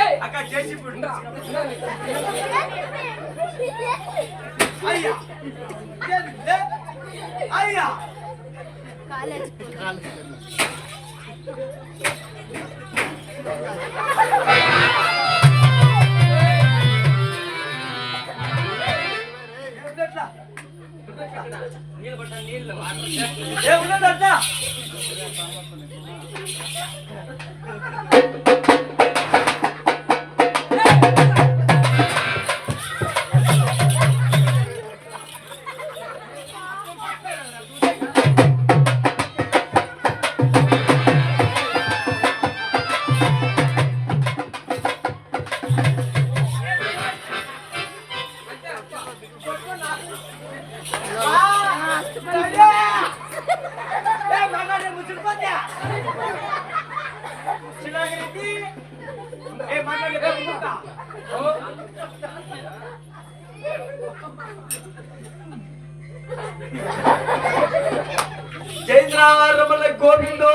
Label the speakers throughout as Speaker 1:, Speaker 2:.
Speaker 1: ఏయ్,
Speaker 2: అక్క చేసి
Speaker 1: ఇందా, ఇందా నీ.
Speaker 2: అయ్యా ఇదేంటి? అయ్యా ఎట్లా? జైద్రారమల గోవిందో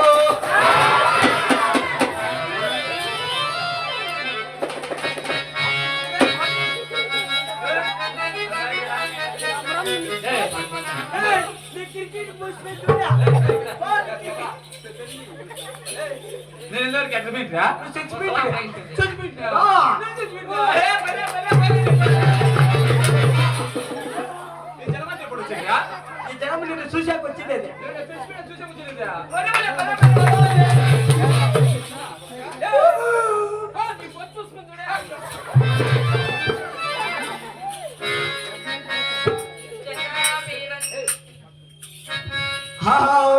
Speaker 1: నేను ఇంతవరకు ఎట్లా పెట్టరా?
Speaker 2: చచ్చిపోయింది.
Speaker 1: ఆ,
Speaker 2: ఆ.
Speaker 1: నేను చచ్చిపోయిందా? ఏ, పరే, పరే, పరే. ఈ జనమంతా ఎప్పుడు వచ్చారా?
Speaker 2: ఈ జనం నిన్ను చూశాక వచ్చింది
Speaker 1: నేను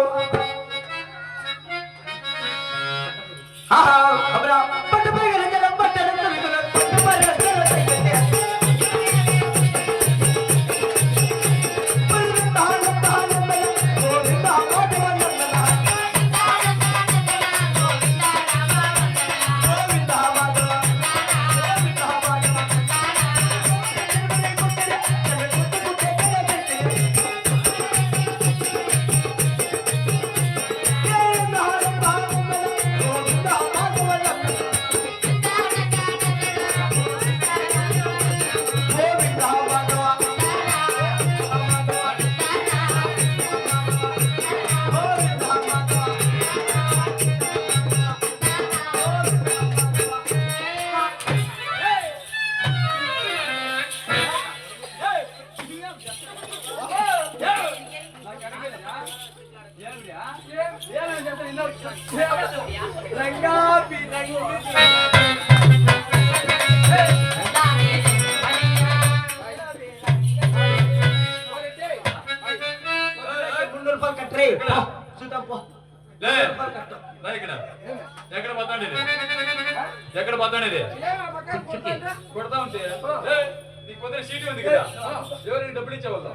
Speaker 3: ఎక్కడ ఇది కొడతా ఉంటే. నీకు పొద్దున సీటు ఉంది కదా. ఎవరికి డబ్బులు ఇచ్చేవాళ్ళు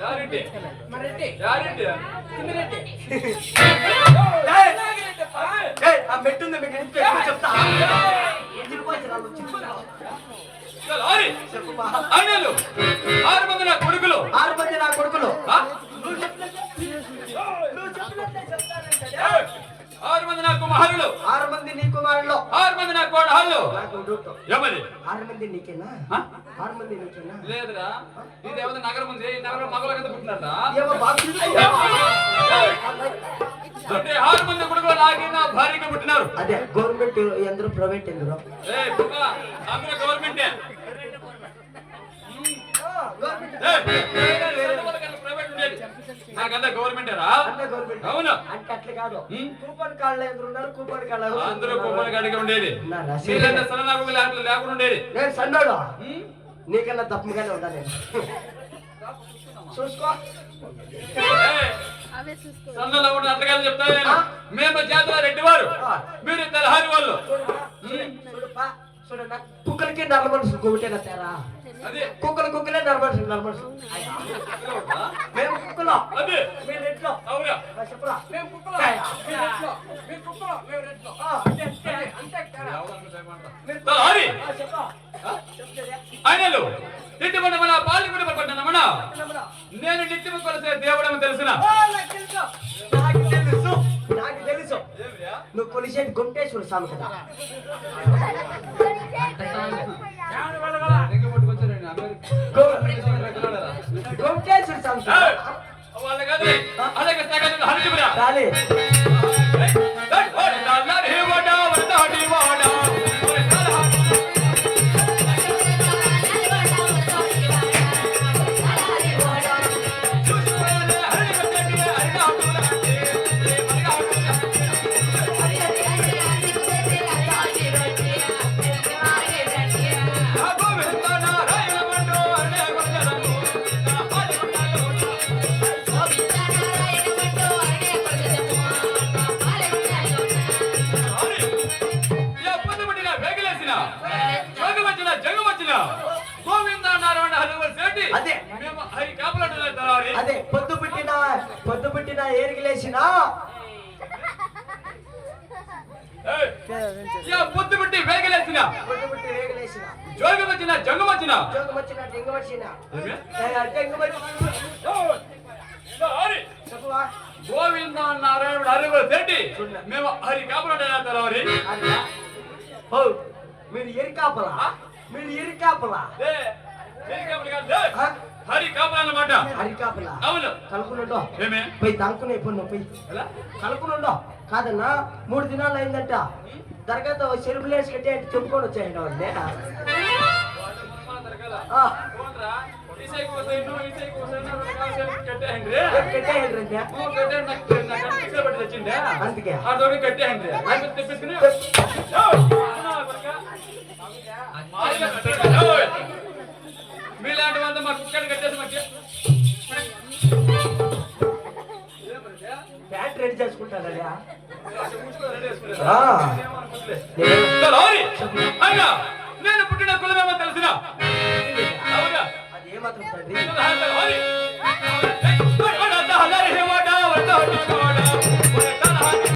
Speaker 3: యారింటి? యారింటి?
Speaker 2: ఆ మెట్టుంది మీకు ఎంత ఎక్కువ చెప్తా.
Speaker 3: చల్, ఆరి. మంది నా కొడుకులు.
Speaker 2: ఆరు మంది నా కొడుకులు.
Speaker 3: ఆరు మంది నా కుమారులు.
Speaker 2: కుమారులు
Speaker 3: ఆరు మంది
Speaker 2: నాకు డౌట్.
Speaker 3: ఏమది
Speaker 2: ఆరు మంది నీకేనా? ఆరు మంది నీకేనా?
Speaker 3: లేదురా. ఇది ఏమైనా నగరం ఉంది? ఈ నగరం మగవాళ్ళ కింద పుట్టినారా?
Speaker 2: ఏమో బాబు
Speaker 3: అంటే ఆరు మంది కొడుకులు నాకి నా భార్యకి పుట్టినారు.
Speaker 2: అదే గవర్నమెంట్ ఎందరూ ప్రైవేట్ ఎందరూ?
Speaker 3: ఏ పుట్ట అందరూ గవర్నమెంటే. నాకంతా
Speaker 2: గవర్నమెంట్
Speaker 3: అవును?
Speaker 2: అంటే అట్లా కాదు? కూపన్ కార్డులు ఉన్నారు? కూపన్ ఎవరు
Speaker 3: అందరూ? కుమ్మని గడిగా ఉండేది. మీరంతా సన్ననాకు లేకుండా ఉండేది.
Speaker 2: నేను సన్నోడు? నీకన్నా తప్పుగానే ఉంటా నేను. చూసుకో.
Speaker 3: సన్నలో ఉన్న అత్తగారు చెప్తా నేను? మేము జాతర రెడ్డివారు. మీరు తెలహారి వాళ్ళు
Speaker 2: చూడన్నా కుక్కలకి నల్ల మనుషులు ఒకటేనా తేరా? కుక్కలు కుక్కలే
Speaker 3: ఇలా ఉందా?
Speaker 2: మేము కుక్కలో.
Speaker 3: అదే.
Speaker 2: మీరు ఎట్లో చెప్పురా.
Speaker 1: మేము కుక్కలు. మీరు కుక్కలు. మేము
Speaker 2: అంటే,
Speaker 1: అంతే
Speaker 3: ఆయనలు నిత్యమైన మన పాల్గొన పట్టణమన నేను నిత్యము కొలిసే దేవుడని తెలిసిన?
Speaker 2: నాకు తెలుసు. నాకు తెలుసు. నాకు తెలుసు. నువ్వు కొలిసి పులిశెట్టి గుంటేశ్వర స్వామి. కదా
Speaker 3: దగ్గర పట్టుకొచ్చారండి అమెరికా
Speaker 2: గుంటేశ్వర స్వామి కదా.
Speaker 3: వాళ్ళ కాదు అలాగే
Speaker 2: అదే. అదే పొద్దు పుట్టిన పొద్దు పుట్టిన ఏరిగిలేసిన
Speaker 3: పొద్దు పెట్టి వేగలేసిన
Speaker 2: పొద్దు పుట్టి ఏరిగిలేసిన
Speaker 3: జోగి వచ్చిన జంగు వచ్చిన
Speaker 2: ఉద్యోగం వచ్చిన డెంగ వచ్చిన
Speaker 3: ఏమే?
Speaker 2: డెంగ వచ్చి చెప్పవా
Speaker 3: గోవింద నారాయణుడు హరివరు శెట్టి మేము హరి కాపులంటే తెలవరి
Speaker 2: అన్నా ఓ మీరు ఎరికాపలా మీరు ఎరికాపలా
Speaker 3: లే, హరి కాపులు? హరి కాపులు. అవును.
Speaker 2: కలుపునుండో
Speaker 3: ఏమే?
Speaker 2: పోయి దంకునే పొన్ను పోయి.
Speaker 3: ఎలా?
Speaker 2: కలుపునుండో కాదన్నా మూడు దినాలు అయిందంట. దర్గాతో చెరుపులేసి కట్టి అంటే చెప్పుకొని వచ్చాయండి వాళ్ళే.
Speaker 3: పోన్రా, నేను పుట్టిన కులమేమో తెలిసిన అవునా
Speaker 2: అది ఏమాత్రం తండ్రి.